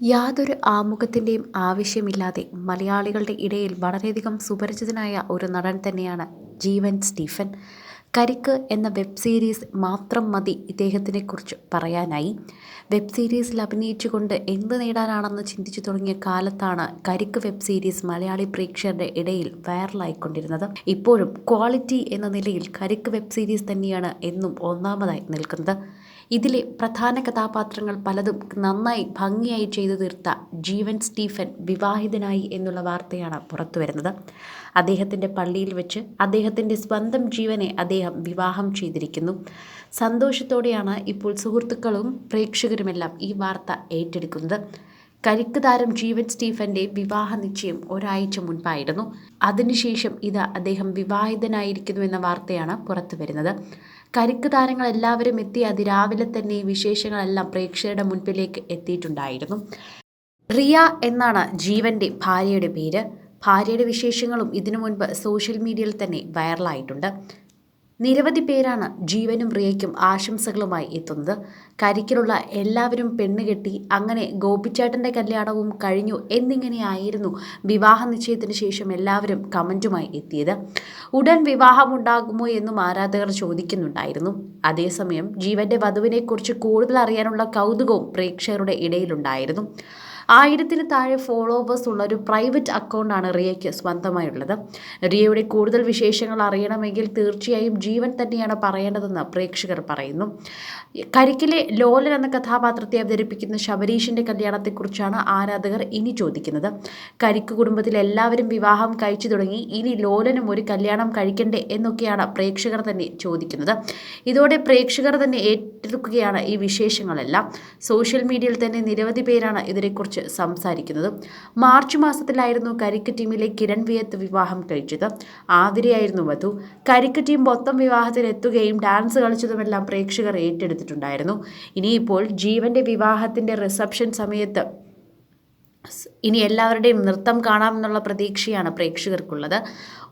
യാതൊരു ആമുഖത്തിന്റെയും ആവശ്യമില്ലാതെ മലയാളികളുടെ ഇടയിൽ വളരെയധികം സുപരിചിതനായ ഒരു നടൻ തന്നെയാണ് ജീവൻ സ്റ്റീഫൻ. കരിക്ക് എന്ന വെബ് സീരീസ് മാത്രം മതി ഇദ്ദേഹത്തിനെക്കുറിച്ച് പറയാനായി. വെബ് സീരീസിൽ അഭിനയിച്ചുകൊണ്ട് എന്ത് നേടാനാണെന്ന് ചിന്തിച്ചു തുടങ്ങിയ കാലത്താണ് കരിക്ക് വെബ് സീരീസ് മലയാളി പ്രേക്ഷകരുടെ ഇടയിൽ വൈറലായിക്കൊണ്ടിരുന്നത്. ഇപ്പോഴും ക്വാളിറ്റി എന്ന നിലയിൽ കരിക്ക് വെബ് സീരീസ് തന്നെയാണ് എന്നും ഒന്നാമതായി നിൽക്കുന്നത്. ഇതിലെ പ്രധാന കഥാപാത്രങ്ങൾ പലതും നന്നായി ഭംഗിയായി ചെയ്തു തീർത്ത ജീവൻ സ്റ്റീഫൻ വിവാഹിതനായി എന്നുള്ള വാർത്തയാണ് പുറത്തു വരുന്നത് അദ്ദേഹത്തിന്റെ പള്ളിയിൽ വെച്ച് അദ്ദേഹത്തിന്റെ സ്വന്തം ജീവനെ അദ്ദേഹം വിവാഹം ചെയ്തിരിക്കുന്നു. സന്തോഷത്തോടെയാണ് ഇപ്പോൾ സുഹൃത്തുക്കളും പ്രേക്ഷകരുമെല്ലാം ഈ വാർത്ത ഏറ്റെടുക്കുന്നത്. കരിക്ക് താരം ജീവൻ സ്റ്റീഫന്റെ വിവാഹ നിശ്ചയം ഒരാഴ്ച മുൻപായിരുന്നു. അതിനുശേഷം ഇത് അദ്ദേഹം വിവാഹിതനായിരിക്കുന്നു എന്ന വാർത്തയാണ് പുറത്തു വരുന്നത് കരിക്ക് താരങ്ങൾ എല്ലാവരും എത്തി അതിരാവിലെ തന്നെ വിശേഷങ്ങളെല്ലാം പ്രേക്ഷകരുടെ മുൻപിലേക്ക് എത്തിയിട്ടുണ്ടായിരുന്നു. റിയ എന്നാണ് ജീവന്റെ ഭാര്യയുടെ പേര്. ഭാര്യയുടെ വിശേഷങ്ങളും ഇതിനു മുൻപ് സോഷ്യൽ മീഡിയയിൽ തന്നെ വൈറലായിട്ടുണ്ട്. നിരവധി പേരാണ് ജീവനും റിയയ്ക്കും ആശംസകളുമായി എത്തുന്നത്. കരിക്കിലുള്ള എല്ലാവരും പെണ്ണുകെട്ടി അങ്ങനെ ഗോപിച്ചേട്ടന്റെ കല്യാണവും കഴിഞ്ഞു എന്നിങ്ങനെയായിരുന്നു വിവാഹ നിശ്ചയത്തിന് ശേഷം എല്ലാവരും കമന്റുമായി എത്തിയത്. ഉടൻ വിവാഹമുണ്ടാകുമോ എന്നും ആരാധകർ ചോദിക്കുന്നുണ്ടായിരുന്നു. അതേസമയം ജീവന്റെ വധുവിനെക്കുറിച്ച് കൂടുതൽ അറിയാനുള്ള കൗതുകവും പ്രേക്ഷകരുടെ ഇടയിലുണ്ടായിരുന്നു. ആയിരത്തിന് താഴെ ഫോളോവേഴ്സ് ഉള്ള ഒരു പ്രൈവറ്റ് അക്കൗണ്ടാണ് റിയയ്ക്ക് സ്വന്തമായുള്ളത്. റിയയുടെ കൂടുതൽ വിശേഷങ്ങൾ അറിയണമെങ്കിൽ തീർച്ചയായും ജീവൻ തന്നെയാണ് പറയേണ്ടതെന്ന് പ്രേക്ഷകർ പറയുന്നു. കരിക്കിലെ ലോലൻ എന്ന കഥാപാത്രത്തെ അവതരിപ്പിക്കുന്ന ശബരീഷിന്റെ കല്യാണത്തെക്കുറിച്ചാണ് ആരാധകർ ഇനി ചോദിക്കുന്നത്. കരിക്ക് കുടുംബത്തിൽ എല്ലാവരും വിവാഹം കഴിച്ചു തുടങ്ങി ഇനി ലോലനും ഒരു കല്യാണം കഴിക്കണ്ടേ എന്നൊക്കെയാണ് പ്രേക്ഷകർ തന്നെ ചോദിക്കുന്നത്. ഇതോടെ പ്രേക്ഷകർ തന്നെ ഏറ്റെടുക്കുകയാണ് ഈ വിശേഷങ്ങളെല്ലാം. സോഷ്യൽ മീഡിയയിൽ തന്നെ നിരവധി പേരാണ് ഇതിനെക്കുറിച്ച് കുറിച്ച് സംസാരിക്കുന്നത്. മാർച്ച് മാസത്തിലായിരുന്നു കരിക്ക് ടീമിലെ കിരൺ വിയത്ത് വിവാഹം കഴിച്ചത്. ആതിരയായിരുന്നു വധു. കരിക്ക് ടീം മൊത്തം വിവാഹത്തിൽ എത്തുകയും ഡാൻസ് കളിച്ചതുമെല്ലാം പ്രേക്ഷകർ ഏറ്റെടുത്തിട്ടുണ്ടായിരുന്നു. ഇനിയിപ്പോൾ ജീവന്റെ വിവാഹത്തിന്റെ റിസപ്ഷൻ സമയത്ത് ഇനി എല്ലാവരുടെയും നൃത്തം കാണാമെന്നുള്ള പ്രതീക്ഷയാണ് പ്രേക്ഷകർക്കുള്ളത്.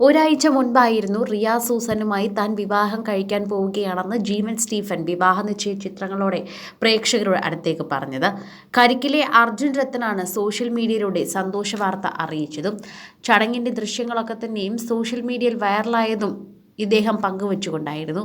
ഒരാഴ്ച മുൻപായിരുന്നു റിയ സൂസനുമായി താൻ വിവാഹം കഴിക്കാൻ പോവുകയാണെന്ന് ജീവൻ സ്റ്റീഫൻ വിവാഹ നിശ്ചയ ചിത്രങ്ങളോടെ പ്രേക്ഷകരുടെ അടുത്തേക്ക് പറഞ്ഞത്. കരിക്കിലെ അർജുൻ രത്തനാണ് സോഷ്യൽ മീഡിയയിലൂടെ സന്തോഷ വാർത്ത അറിയിച്ചതും ചടങ്ങിന്റെ ദൃശ്യങ്ങളൊക്കെ തന്നെയും സോഷ്യൽ മീഡിയയിൽ വൈറലായതും ഇദ്ദേഹം പങ്കുവച്ചുകൊണ്ടായിരുന്നു.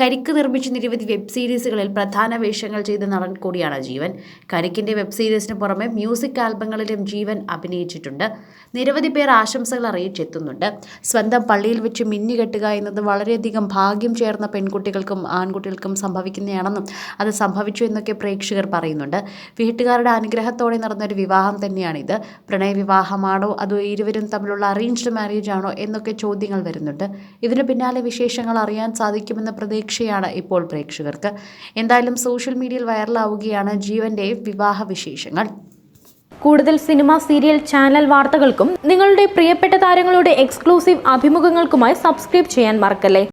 കരിക്ക് നിർമ്മിച്ച നിരവധി വെബ് സീരീസുകളിൽ പ്രധാന വേഷങ്ങൾ ചെയ്ത നടൻ കൂടിയാണ് ജീവൻ. കരിക്കിന്റെ വെബ് സീരീസിന് പുറമെ മ്യൂസിക് ആൽബങ്ങളിലും ജീവൻ അഭിനയിച്ചിട്ടുണ്ട്. നിരവധി പേർ ആശംസകൾ അറിയിച്ചെത്തുന്നുണ്ട്. സ്വന്തം പള്ളിയിൽ വെച്ച് മിന്നുകെട്ടുക എന്നത് വളരെയധികം ഭാഗ്യം ചേർന്ന പെൺകുട്ടികൾക്കും ആൺകുട്ടികൾക്കും സംഭവിക്കുന്നതാണെന്നും അത് സംഭവിച്ചു എന്നൊക്കെ പ്രേക്ഷകർ പറയുന്നുണ്ട്. വീട്ടുകാരുടെ അനുഗ്രഹത്തോടെ നടന്നൊരു വിവാഹം തന്നെയാണിത്. പ്രണയവിവാഹമാണോ അതോ ഇരുവരും തമ്മിലുള്ള അറേഞ്ച്ഡ് മാരേജ് ആണോ എന്നൊക്കെ ചോദ്യങ്ങൾ വരുന്നുണ്ട്. ഇതിന് പിന്നാലെ വിശേഷങ്ങൾ അറിയാൻ സാധിക്കുമെന്ന പ്രതീക്ഷയാണ് ഇപ്പോൾ പ്രേക്ഷകർക്ക്. എന്തായാലും സോഷ്യൽ മീഡിയയിൽ വൈറലാവുകയാണ് ജീവന്റെ വിവാഹ വിശേഷങ്ങൾ കൂടുതൽ സിനിമ സീരിയൽ ചാനൽ വാർത്തകൾക്കും നിങ്ങളുടെ പ്രിയപ്പെട്ട താരങ്ങളുടെ എക്സ്ക്ലൂസീവ് അഭിമുഖങ്ങൾക്കുമായി സബ്സ്ക്രൈബ് ചെയ്യാൻ മറക്കല്ലേ?